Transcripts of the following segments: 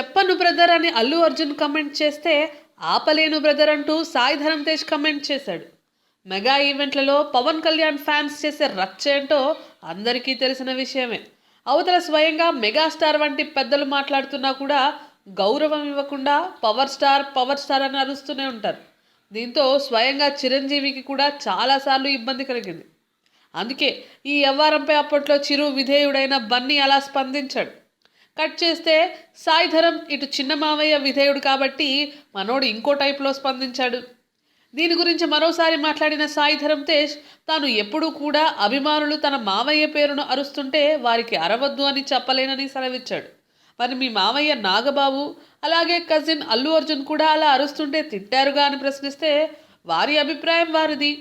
చెప్పను బ్రదర్ అని అల్లు అర్జున్ కమెంట్ చేస్తే ఆపలేను బ్రదర్ అంటూ సాయి ధరమ్ తేజ్ కమెంట్ చేశాడు. మెగా ఈవెంట్లలో పవన్ కళ్యాణ్ ఫ్యాన్స్ చేసే రచ్చ ఏంటో అందరికీ తెలిసిన విషయమే. అవతల స్వయంగా మెగాస్టార్ వంటి పెద్దలు మాట్లాడుతున్నా కూడా గౌరవం ఇవ్వకుండా పవర్ స్టార్ పవర్ స్టార్ అని అరుస్తూనే ఉంటారు. దీంతో స్వయంగా చిరంజీవికి కూడా చాలాసార్లు ఇబ్బంది కలిగింది. అందుకే ఈ వ్యవహారంపై అప్పట్లో చిరు విధేయుడైన బన్నీ అలా స్పందించాడు. కట్ చేస్తే సాయిధరం ఇటు చిన్న మావయ్య విధేయుడు కాబట్టి మనోడు ఇంకో టైప్లో స్పందించాడు. దీని గురించి మరోసారి మాట్లాడిన సాయిధరం తేజ్ తాను ఎప్పుడూ కూడా అభిమానులు తన మావయ్య పేరును అరుస్తుంటే వారికి అరవద్దు అని చెప్పలేనని సెలవిచ్చాడు. మరి మీ మావయ్య నాగబాబు అలాగే కజిన్ అల్లు అర్జున్ కూడా అలా అరుస్తుంటే తిట్టారుగా అని ప్రశ్నిస్తే వారి అభిప్రాయం వారిది.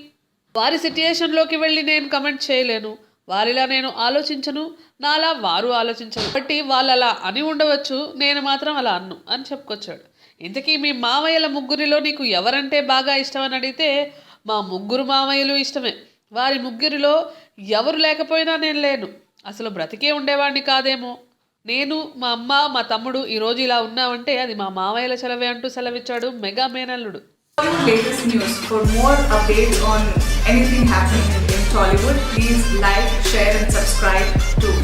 వారి సిట్యుయేషన్లోకి వెళ్ళి నేను కమెంట్ చేయలేను. వారిలా నేను ఆలోచించను నాలా వారు ఆలోచించను బట్టి వాళ్ళు అలా అని ఉండవచ్చు నేను మాత్రం అలా అన్ను అని చెప్పుకొచ్చాడు. ఇంతకీ మీ మామయ్యల ముగ్గురిలో నీకు ఎవరంటే బాగా ఇష్టం అని అడిగితే మా ముగ్గురు మామయ్యలు ఇష్టమే. వారి ముగ్గురిలో ఎవరు లేకపోయినా నేను లేను. అసలు బ్రతికే ఉండేవాడిని కాదేమో. నేను మా అమ్మ మా తమ్ముడు ఈరోజు ఇలా ఉన్నామంటే అది మా మామయ్యల సెలవే అంటూ సెలవిచ్చాడు మెగా మేనల్లుడు. anything happening in Tollywood, please like, share and subscribe to